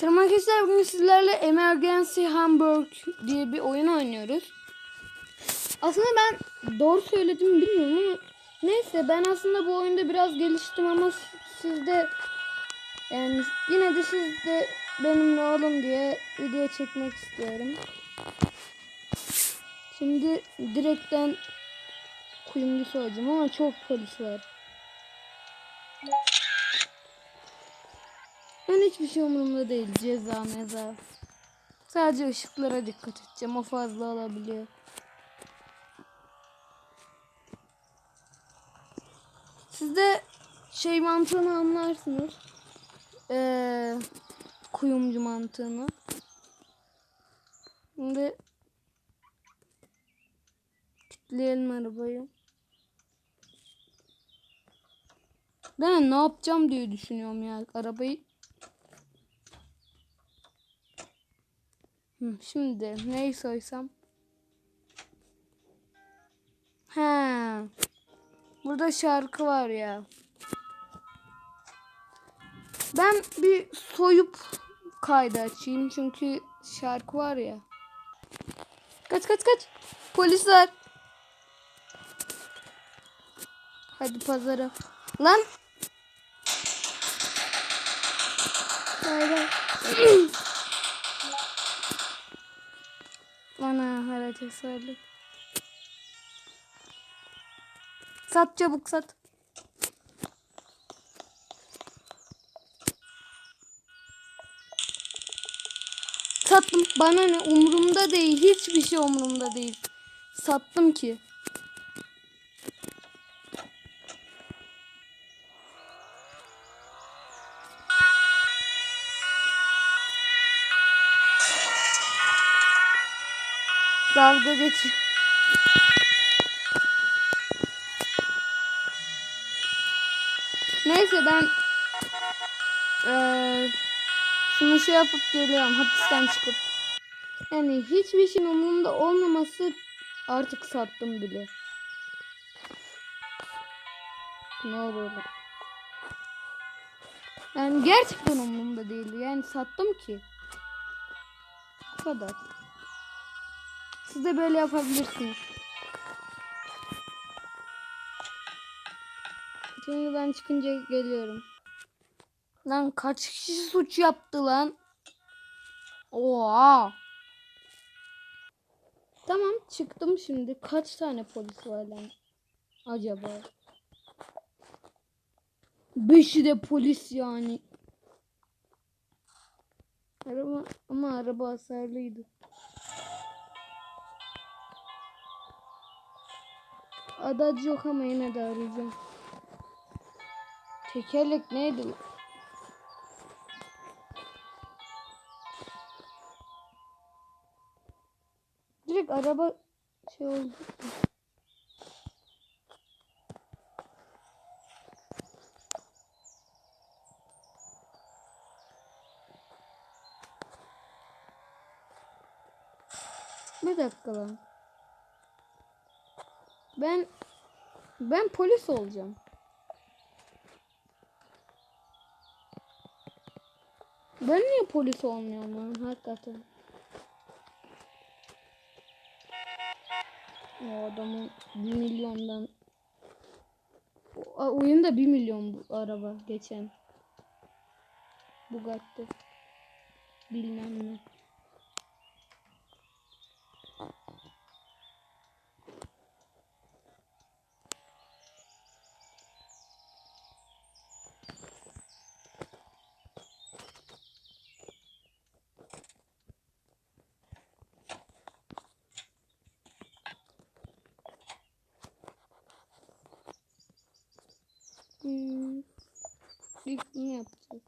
Selam arkadaşlar bugün sizlerle Emergency Hamburg diye bir oyun oynuyoruz. Aslında ben doğru söyledim mi bilmiyorum ama neyse ben aslında bu oyunda biraz geliştim ama siz de yani yine de siz de benimle olun diye video çekmek istiyorum. Şimdi direkten kuyumcusu olacağım ama çok polis var. Ben hiçbir şey umurumda değil. Ceza meza. Sadece ışıklara dikkat edeceğim. O fazla olabiliyor. Siz de şey mantığını anlarsınız. Ee, kuyumcu mantığını. Şimdi kilitleyelim arabayı. Ben ne yapacağım diye düşünüyorum ya arabayı. Şimdi neyi soysam? He. Burada şarkı var ya. Ben bir soyup kaydı açayım çünkü şarkı var ya. Kaç kaç kaç. Polisler. Hadi pazara. Lan. Hayır. hareket sardık. Sat çabuk sat. Sattım. Bana ne umurumda değil. Hiçbir şey umurumda değil. Sattım ki. Geçiyor. Neyse ben eee şunu şey yapıp geliyorum hapisten çıkıp. Yani hiçbir şeyin umurumda olmaması artık sattım bile. Ne olur. Yani gerçekten umurumda değil. Yani sattım ki. Bu kadar. Siz de böyle yapabilirsiniz. Şimdi ben çıkınca geliyorum. Lan kaç kişi suç yaptı lan? Oha. Tamam çıktım şimdi. Kaç tane polis var lan? Acaba? Beşi de polis yani. Araba ama araba hasarlıydı. Adacı yok ama yine de arayacağım. Tekerlek neydi? Direkt araba şey oldu. Bir dakika lan. Ben ben polis olacağım. Ben niye polis olmuyorum lan hakikaten? O adamın 1 milyondan o, oyunda 1 milyon bu araba geçen. Bugatti. Bilmem ne. İlk ne yapacağız?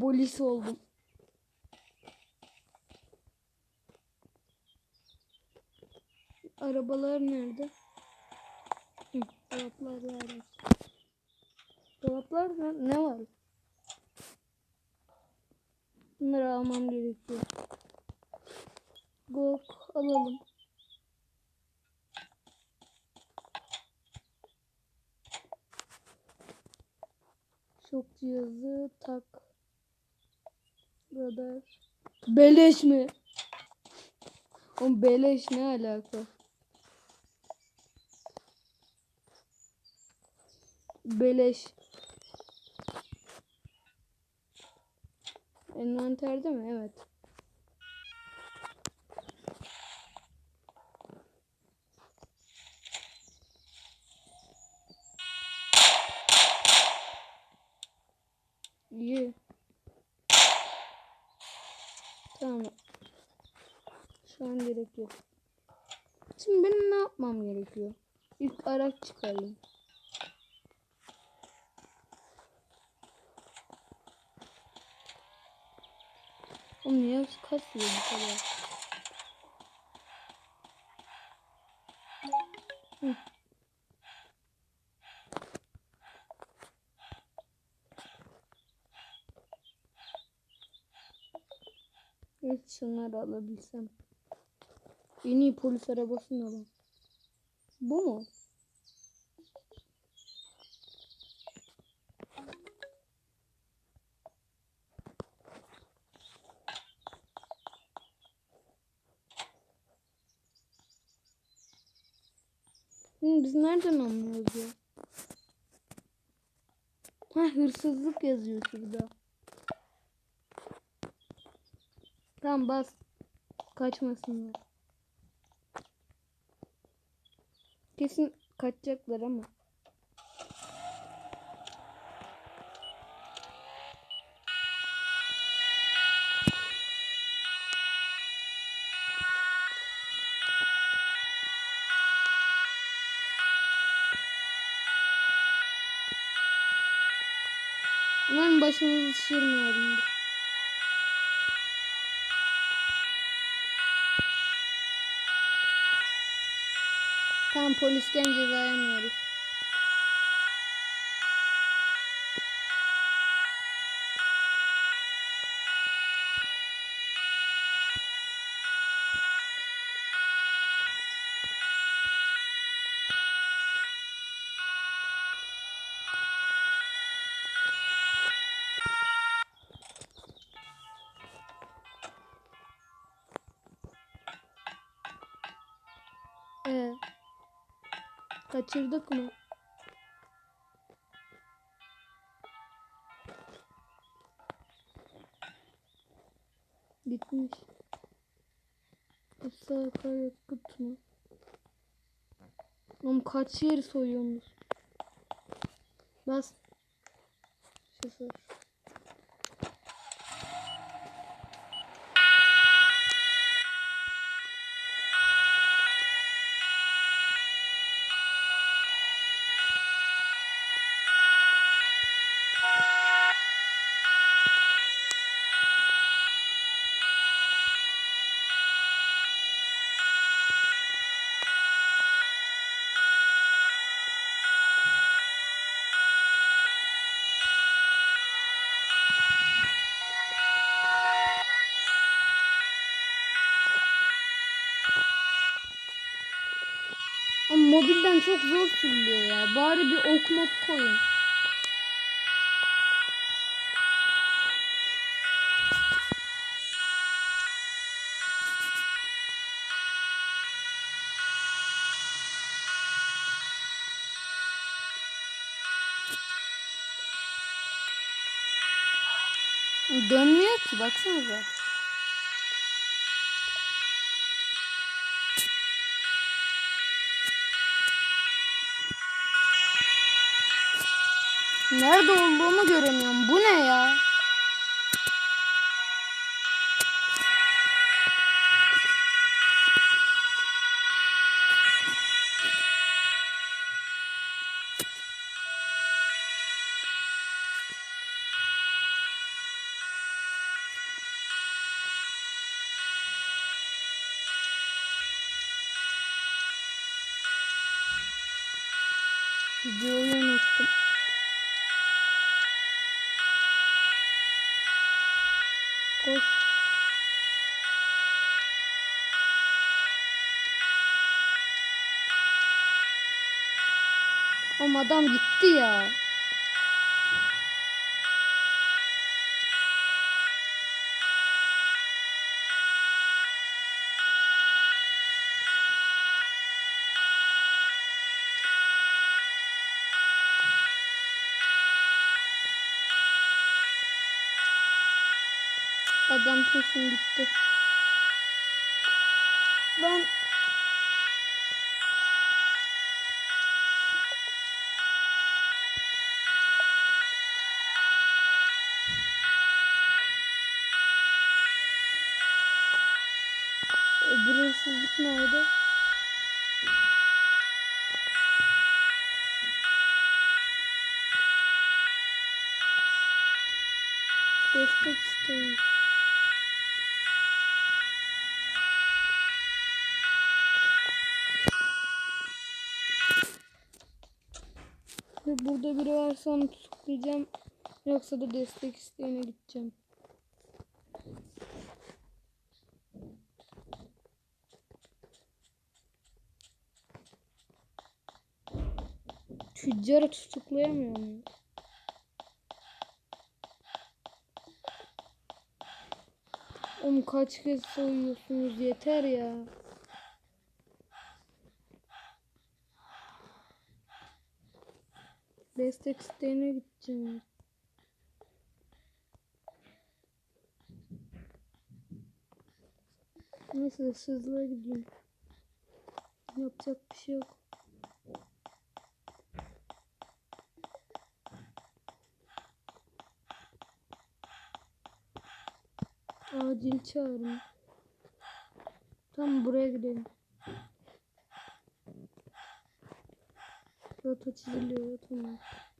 Polis oldum. Arabalar nerede? Hı, dolaplar nerede? Dolaplarda ne var? Bunları almam gerekiyor. Gok alalım. Şok cihazı tak. Radar. Beleş mi? Oğlum beleş ne alaka? Beleş. Envanterde mi? Evet. İyi. Tamam. Şu an gerek yok. Şimdi benim ne yapmam gerekiyor? İlk araç çıkaralım. Oğlum niye kasıyor bu kadar? Hı. Evet şunları alabilsem. En iyi polis arabasını alalım. Bu mu? Biz nereden anlıyoruz ya? Ha hırsızlık yazıyor şurada. Tamam bas. Kaçmasınlar. Kesin kaçacaklar ama. Umarım başımızı şişirmiyorum. Tamam polisken ceza yemiyoruz. Kaçırdık mı? Gitmiş. Asla yakıt mı? Oğlum kaç yeri soyuyorsunuz? Bas. Mobilden çok zor sürülüyor ya. Bari bir ok mok koyun. Dönmüyor ki baksanıza. Nerede olduğumu göremiyorum. Bu ne ya? Oğlum adam gitti ya. Adam kesin gitti. Ben Ve Burada biri varsa onu tutuklayacağım. Yoksa da destek isteğine gideceğim. Tüccarı tutuklayamıyor muyum? Oğlum kaç kez soyuyorsunuz yeter ya. Destek isteğine gideceğim. Neyse hızlığa gideyim. Yapacak bir şey yok. Acil çağırın. Tam buraya gidelim. autotisé le tournage.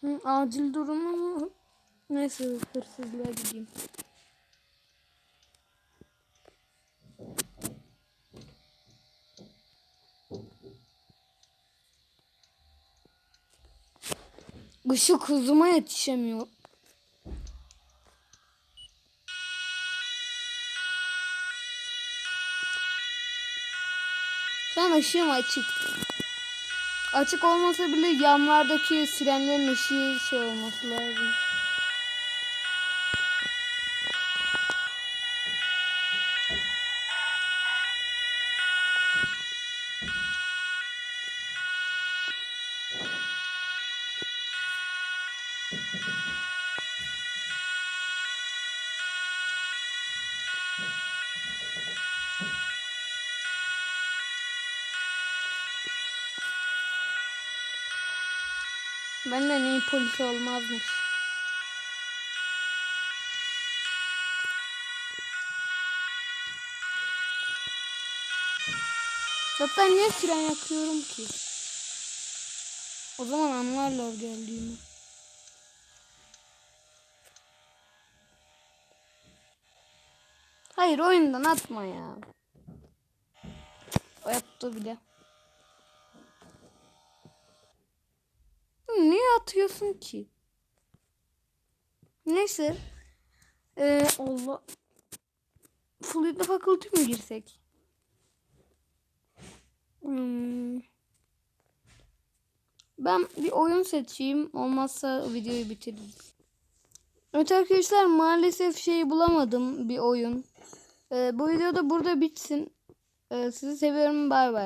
Hı, acil durumu mu? Neyse hırsızlığa gideyim. Işık hızıma yetişemiyor. Şu an ışığım açık. Açık olmasa bile yanlardaki sirenlerin ışığı şey olması lazım. Benden iyi polis olmazmış. Zaten niye siren yakıyorum ki? O zaman anlarlar geldiğimi. Hayır oyundan atma ya. O yaptı bile. Niye atıyorsun ki? Neyse. Ee, Allah. Fluid Faculty mi girsek? Hmm. Ben bir oyun seçeyim. Olmazsa videoyu bitiririz. Evet arkadaşlar maalesef şey bulamadım bir oyun. Ee, bu video da burada bitsin. Ee, sizi seviyorum. Bay bay.